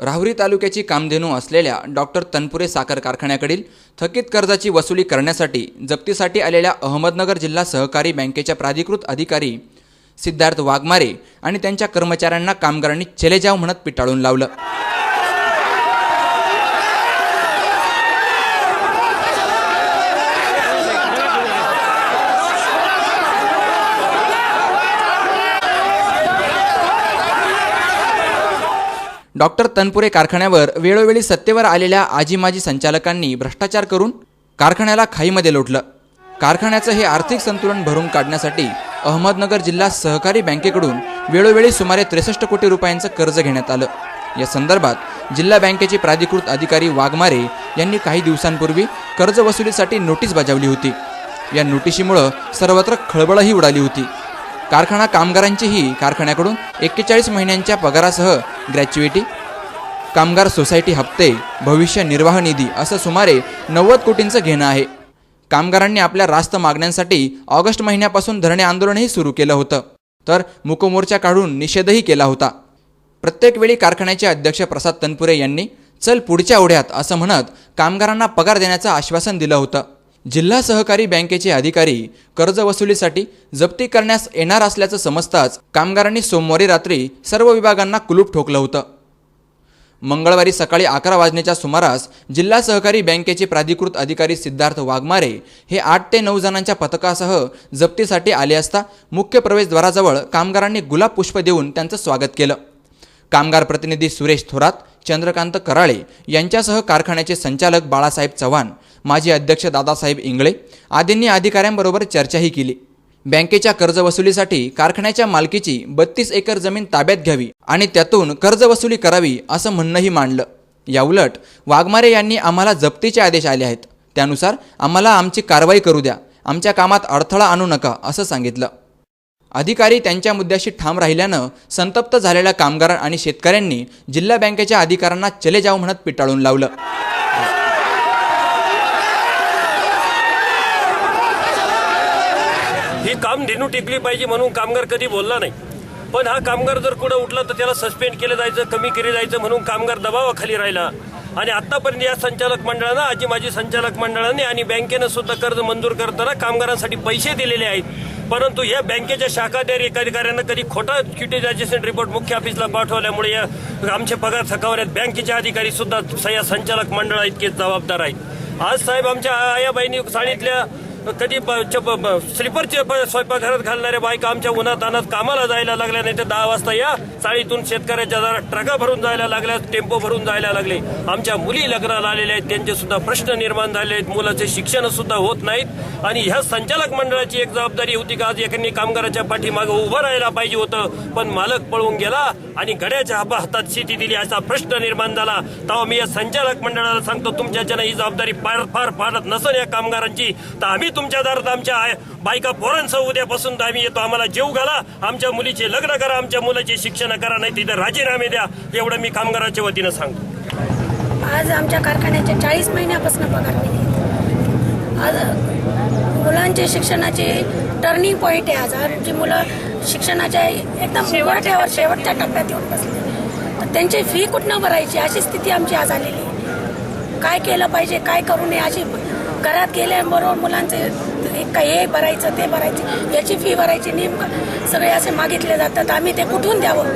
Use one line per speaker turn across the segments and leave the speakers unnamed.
राहुरी तालुक्याची कामधेनू असलेल्या डॉक्टर तनपुरे साखर कारखान्याकडील थकीत कर्जाची वसुली करण्यासाठी जप्तीसाठी आलेल्या अहमदनगर जिल्हा सहकारी बँकेच्या प्राधिकृत अधिकारी सिद्धार्थ वाघमारे आणि त्यांच्या कर्मचाऱ्यांना कामगारांनी चेलेजाव म्हणत पिटाळून लावलं. डॉक्टर तनपुरे कारखान्यावर वेळोवेळी सत्तेवर आलेल्या आजी माजी संचालकांनी भ्रष्टाचार करून कारखान्याला खाईमध्ये लोटलं. कारखान्याचं हे आर्थिक संतुलन भरून काढण्यासाठी अहमदनगर जिल्हा सहकारी बँकेकडून वेळोवेळी सुमारे त्रेसष्ट कोटी रुपयांचं कर्ज घेण्यात आलं. या संदर्भात जिल्हा बँकेचे प्राधिकृत अधिकारी वाघमारे यांनी काही दिवसांपूर्वी कर्ज वसुलीसाठी नोटीस बजावली होती. या नोटिशीमुळं सर्वत्र खळबळही उडाली होती. कारखाना कामगारांचीही कारखान्याकडून एक्केचाळीस महिन्यांच्या पगारासह ग्रॅच्युइटी कामगार सोसायटी हप्ते भविष्य निर्वाह निधी असं सुमारे नव्वद कोटींचं घेणं आहे. कामगारांनी आपल्या रास्त मागण्यांसाठी ऑगस्ट महिन्यापासून धरणे आंदोलनही सुरू केलं होतं. तर मुकमोर्चा काढून निषेधही केला होता. प्रत्येक वेळी कारखान्याचे अध्यक्ष प्रसाद तनपुरे यांनी चल पुढच्या ओढ्यात असं म्हणत कामगारांना पगार देण्याचं आश्वासन दिलं होतं. जिल्हा सहकारी बँकेचे अधिकारी कर्ज वसुलीसाठी जप्ती करण्यास येणार असल्याचं समजताच कामगारांनी सोमवारी रात्री सर्व विभागांना कुलूप ठोकलं होतं. मंगळवारी सकाळी अकरा वाजण्याच्या सुमारास जिल्हा सहकारी बँकेचे प्राधिकृत अधिकारी सिद्धार्थ वाघमारे हे आठ ते नऊ जणांच्या पथकासह जप्तीसाठी आले असता मुख्य प्रवेशद्वाराजवळ कामगारांनी गुलाब पुष्प देऊन त्यांचं स्वागत केलं. कामगार प्रतिनिधी सुरेश थोरात चंद्रकांत कराळे यांच्यासह कारखान्याचे संचालक बाळासाहेब चव्हाण माजी अध्यक्ष दादासाहेब इंगळे आदींनी अधिकाऱ्यांबरोबर चर्चाही केली. बँकेच्या कर्जवसुलीसाठी कारखान्याच्या मालकीची बत्तीस एकर जमीन ताब्यात घ्यावी आणि त्यातून कर्जवसुली करावी असं म्हणणंही मांडलं. याउलट वाघमारे यांनी आम्हाला जप्तीचे आदेश आले आहेत. त्यानुसार आम्हाला आमची कारवाई करू द्या. आमच्या कामात अडथळा आणू नका असं सांगितलं. अधिकारी त्यांच्या मुद्द्याशी ठाम राहिल्यानं संतप्त झालेल्या कामगार आणि शेतकऱ्यांनी जिल्हा बँकेच्या अधिकाऱ्यांना चले जाऊ म्हणत पिटाळून लावलं.
ही काम धेनू टिकली पाहिजे म्हणून कामगार कधी बोलला नाही. पण हा कामगार जर कुठं उठला तर त्याला सस्पेंड केलं जायचं कमी केलं जायचं म्हणून कामगार दबावाखाली राहिला. आणि आतापर्यंत या संचालक मंडळानं आजी माजी संचालक मंडळाने आणि बँकेनं सुद्धा कर्ज मंजूर करताना कामगारांसाठी पैसे दिलेले आहेत. परंतु या बँकेच्या शाखाधारी अधिकाऱ्यांना कधी खोटा युटिलायझेशन रिपोर्ट मुख्य ऑफिसला पाठवल्यामुळे या आमचे पगार थकावण्यात आहेत. बँकेचे अधिकारी सुद्धा या संचालक मंडळा इतकेच जबाबदार आहेत. आज साहेब आमच्या आयाबाईंनी सांगितल्या कधी ब- च- ब- स्लीपरचे स्वयंपाकघरात घालणाऱ्या बायका आमच्या उन्हात अनात कामाला जायला लागल्या नाही तर दहा वाजता या चाळीतून शेतकऱ्याच्या जरा ट्रका भरून जायला लागल्या टेम्पो भरून जायला लागले. आमच्या मुली लग्नाला आलेल्या आहेत त्यांचे सुद्धा प्रश्न निर्माण झाले आहेत मुलाचे शिक्षण सुद्धा होत नाहीत. आणि ह्या संचालक मंडळाची एक जबाबदारी होती का आज एकांनी कामगाराच्या पाठीमागे उभं राहायला पाहिजे होतं पण मालक पळून गेला आणि गड्याच्या हाबा हातात शेती दिली असा प्रश्न निर्माण झाला. तेव्हा मी या संचालक मंडळाला सांगतो तुमच्याच्यानं ही जबाबदारी फार फार पाडत नसेल या कामगारांची तर आम्ही तुमच्या दारात आमच्या बायका पोरांसह उद्यापासून तर आम्ही येतो. आम्हाला जेव घाला. आमच्या मुलीचे लग्न करा. आमच्या मुलाचे शिक्षण करा. नाही तिथे राजीनामे द्या. एवढं मी कामगाराच्या वतीनं सांगतो.
आज आमच्या कारखान्याच्या चाळीस महिन्यापासून पगार. आज मुलांचे शिक्षणाचे टर्निंग पॉईंट आहे आज. आमची मुलं शिक्षणाच्या एकदम शेवटच्या शेवटच्या टप्प्यात येऊन बसले. तर त्यांची फी कुठनं भरायची? अशी स्थिती आमची आज आलेली आहे. काय केलं पाहिजे? काय करू नये? अशी घरात गेल्याबरोबर मुलांचे हे काय हे भरायचं ते भरायचं याची फी भरायची नेमकं सगळे असे मागितले जातात. आम्ही ते कुठून द्यावं?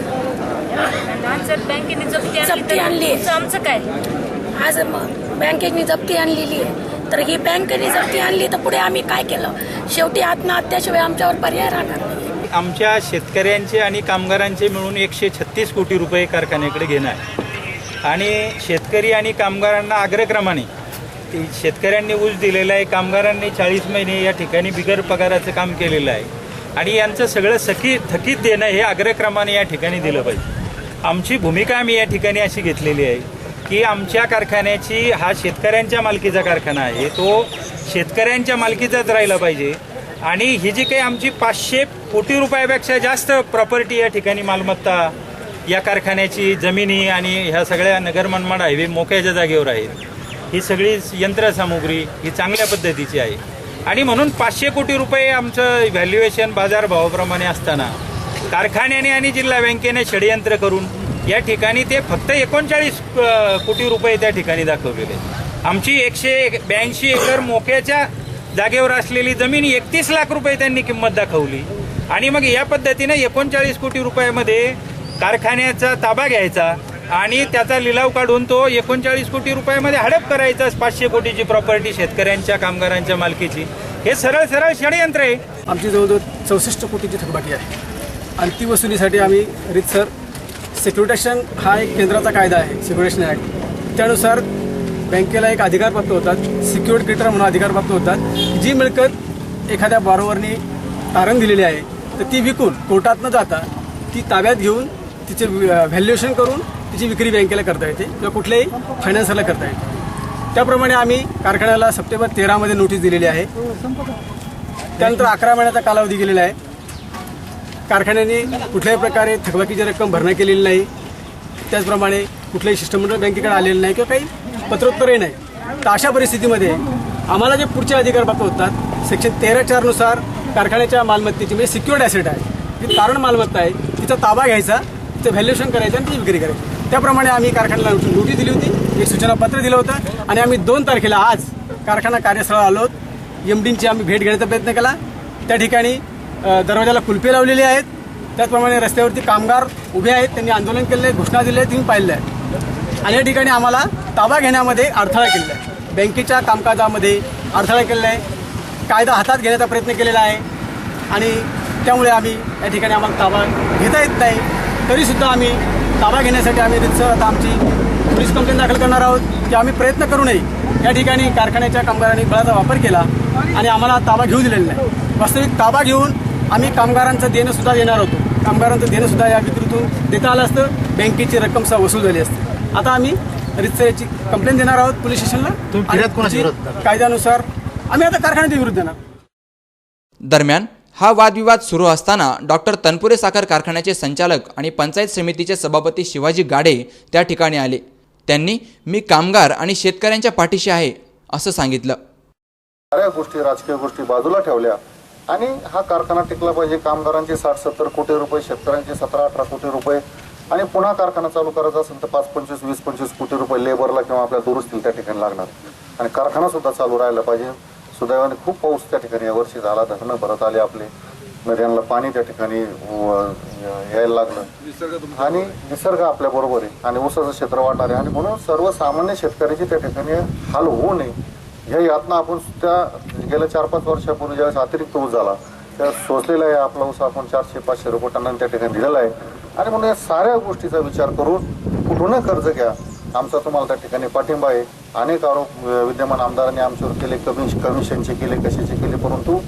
बँकेने जप्ती आणली आमचं काय?
आज बँकेने जप्ती आणलेली आहे. तर ही बँकेने जप्ती आणली तर पुढे आम्ही काय केलं? शेवटी आत्महत्याशिवाय आमच्यावर पर्याय राहणार नाही.
आमच्या शेतकऱ्यांचे आणि कामगारांचे मिळून एकशे छत्तीस कोटी रुपये कारखान्याकडे घेणं आहे आणि शेतकरी आणि कामगारांना अग्रक्रमाने शेतकऱ्यांनी ऊस दिलेला आहे कामगारांनी चाळीस महिने या ठिकाणी बिगर पगाराचं काम केलेलं आहे. आणि यांचं सगळं सखी थकीत देणं हे अग्रक्रमाने या ठिकाणी दिलं पाहिजे. आमची भूमिका आम्ही या ठिकाणी अशी घेतलेली आहे की आमच्या कारखान्याची हा शेतकऱ्यांच्या मालकीचा कारखाना आहे तो शेतकऱ्यांच्या मालकीचाच राहिला पाहिजे. आणि ही जी काही आमची पाचशे कोटी रुपयापेक्षा जास्त प्रॉपर्टी या ठिकाणी मालमत्ता या कारखान्याची जमिनी आणि ह्या सगळ्या नगर मनमाड हायवे मोक्याच्या जागेवर आहेत. ही सगळी यंत्रसामुग्री ही चांगल्या पद्धतीची आहे. आणि म्हणून पाचशे कोटी रुपये आमचं व्हॅल्युएशन बाजारभावाप्रमाणे असताना कारखान्याने आणि जिल्हा बँकेने षडयंत्र करून या ठिकाणी ते फक्त एकोणचाळीस कोटी रुपये त्या ठिकाणी दाखवलेले. आमची एकशे ब्याऐंशी एकर मोक्याच्या जागेवर असलेली जमीन एकतीस लाख रुपये त्यांनी किंमत दाखवली. आणि मग या पद्धतीने एकोणचाळीस कोटी रुपयामध्ये कारखान्याचा ताबा घ्यायचा आणि त्याचा लिलाव काढून तो एकोणचाळीस कोटी रुपयामध्ये हडप करायचा पाचशे कोटीची प्रॉपर्टी शेतकऱ्यांच्या कामगारांच्या मालकीची. हे सरळ सरळ षडयंत्र आहे.
आमची जवळजवळ चौसष्ट कोटीची थकबाकी आहे. आणि ती वसुलीसाठी आम्ही रितसर सेक्युरिटेशन हा एक केंद्राचा कायदा आहे सेक्युरिटेशन ॲक्ट त्यानुसार बँकेला एक अधिकार प्राप्त होतात सिक्युअर्ड क्रेडिटर म्हणून अधिकार प्राप्त होतात. जी मिळकत एखाद्या बॉरोवरने तारण दिलेली आहे तर ती विकून कोर्टात न जाता ती ताब्यात घेऊन तिचे व्हॅल्युएशन करून तिची विक्री बँकेला करता येते किंवा कुठल्याही फायनान्सरला करता येते. त्याप्रमाणे आम्ही कारखान्याला सप्टेंबर तेरामध्ये नोटीस दिलेली आहे. त्यानंतर अकरा महिन्याचा कालावधी गेलेला आहे. कारखान्याने कुठल्याही प्रकारे थकबाकीची रक्कम भरणा केलेली नाही. त्याचप्रमाणे कुठल्याही शिष्टमंडळ बँकेकडे आलेलं नाही किंवा काही पत्रोत्तरही नाही. तर अशा परिस्थितीमध्ये आम्हाला जे पुढचे अधिकार प्राप्त होतात सेक्शन तेरा चारनुसार कारखान्याच्या मालमत्तेची म्हणजे सिक्युअर्ड ॲसेट आहे. जी तारण मालमत्ता आहे तिचा ताबा घ्यायचा तिचं व्हॅल्युएशन करायचं आणि ती विक्री करायची. त्याप्रमाणे आम्ही कारखान्याला नोटीस दिली होती एक सूचनापत्र दिलं होतं आणि आम्ही दोन तारखेला आज कारखाना कार्यस्थळावर आलो एमडींची आम्ही भेट घेण्याचा प्रयत्न केला. त्या ठिकाणी दरवाजाला कुलपे लावलेली आहेत. त्याचप्रमाणे रस्त्यावरती कामगार उभे आहेत. त्यांनी आंदोलन केले घोषणा दिल्या आहेत तुम्ही पाहिलं आहे. आणि या ठिकाणी आम्हाला ताबा घेण्यामध्ये अडथळा केलेला आहे. बँकेच्या कामकाजामध्ये अडथळा केलेला आहे. कायदा हातात घेण्याचा प्रयत्न केलेला आहे. आणि त्यामुळे आम्ही या ठिकाणी आम्हाला ताबा घेता येत नाही. तरीसुद्धा आम्ही ताबा घेण्यासाठी आम्ही रितसर आता आमची पोलीस कंप्लेंट दाखल करणार आहोत की आम्ही प्रयत्न करूनही या ठिकाणी कारखान्याच्या कामगारांनी बळाचा वापर केला आणि आम्हाला ताबा घेऊ दिलेला नाही. वास्तविक ताबा घेऊन आम्ही कामगारांचं देणं सुद्धा देणार होतो. कामगारांचं देणं सुद्धा या विक्रीतून देता आलं असतं. बँकेची रक्कम सुद्धा वसूल झाली असते. आता आम्ही रितसर याची कंप्लेंट देणार आहोत पोलीस स्टेशनला. कायद्यानुसार आम्ही आता कारखान्याच्या विरुद्ध देणार.
दरम्यान हा वादविवाद सुरू असताना डॉक्टर तनपुरे साखर कारखान्याचे संचालक आणि पंचायत समितीचे सभापती शिवाजी गाडे त्या ठिकाणी आले. त्यांनी मी कामगार आणि शेतकऱ्यांच्या पाठीशी आहे असं सांगितलं.
साऱ्या गोष्टी राजकीय गोष्टी बाजूला ठेवल्या आणि हा कारखाना टिकला पाहिजे. कामगारांचे साठ सत्तर कोटी रुपये शेतकऱ्यांचे सतरा अठरा कोटी रुपये आणि पुन्हा कारखाना चालू करायचा असेल तर पाच पंचवीस वीस पंचवीस कोटी रुपये लेबरला किंवा आपल्या दुरुस्तील त्या ठिकाणी लागणार. आणि कारखाना सुद्धा चालू राहिला पाहिजे. सुदैवाने खूप पाऊस त्या ठिकाणी यावर्षी झाला. धरणं भरत आले आपले. नद्यांना पाणी त्या ठिकाणी यायला लागलं. आणि निसर्ग आपल्या बरोबर आहे. आणि ऊसाचं क्षेत्र वाढणार. आहे आणि म्हणून सर्वसामान्य शेतकऱ्याची त्या ठिकाणी हाल होऊ नये. ह्या यातना आपण त्या गेल्या चार पाच वर्षापूर्वी ज्यावेळेस अतिरिक्त ऊस झाला त्यावेळेस सोचलेला आहे आपला ऊस आपण चारशे पाचशे रुपये त्या ठिकाणी दिलेला आहे. आणि म्हणून या साऱ्या गोष्टीचा विचार करून कुठून कर्ज घ्या. आमचा तुम्हाला त्या ठिकाणी पाठिंबा आहे. अनेक आरोप विद्यमान आमदारांनी आमच्यावर केले कमी कमिशनचे केले कशाचे केले परंतु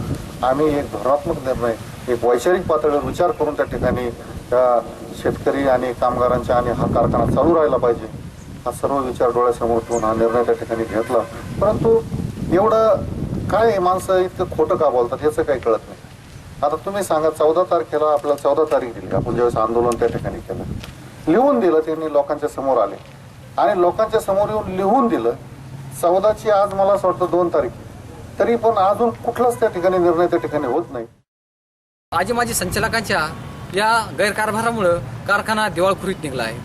आम्ही एक धोरणात्मक निर्णय एक वैचारिक पातळीवर विचार करून त्या ठिकाणी त्या शेतकरी आणि कामगारांच्या आणि हा कारखाना चालू राहिला पाहिजे हा सर्व विचार डोळ्यासमोर ठेवून हा निर्णय त्या ठिकाणी घेतला. परंतु एवढं काय माणसं इतकं खोटं का बोलतात याचं काही कळत नाही. आता तुम्ही सांगा चौदा तारखेला आपल्याला चौदा तारीख दिली आपण ज्यावेळेस आंदोलन त्या ठिकाणी केलं. लिहून दिलं त्यांनी लोकांच्या समोर आले. आणि लोकांच्या समोर येऊन लिहून दिलं. चौदाची आज मला असं वाटतं दोन तारीख. तरी पण अजून कुठलाच त्या ठिकाणी निर्णय त्या ठिकाणी होत नाही.
आजी माजी संचालकांच्या या गैरकारभारामुळं कारखाना दिवाळखोरीत निघाला आहे.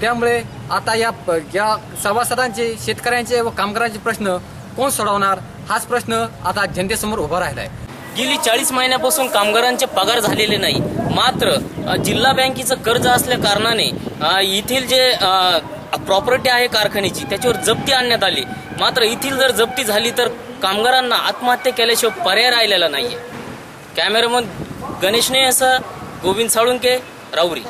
त्यामुळे आता या या सभासदांचे शेतकऱ्यांचे व कामगारांचे प्रश्न कोण सोडवणार? हाच प्रश्न आता जनतेसमोर उभा राहिला आहे
गेली चाळीस महिन्यापासून कामगारांचे पगार झालेले नाही. मात्र जिल्हा बँकेचं कर्ज असल्या कारणाने येथील जे प्रॉपर्टी आहे कारखान्याची त्याच्यावर जप्ती आणण्यात आली. मात्र येथील जर जप्ती झाली तर कामगारांना आत्महत्या केल्याशिवाय पर्याय राहिलेला नाहीये. कॅमेरामन गणेश ने असं गोविंद साळुंके राऊरी.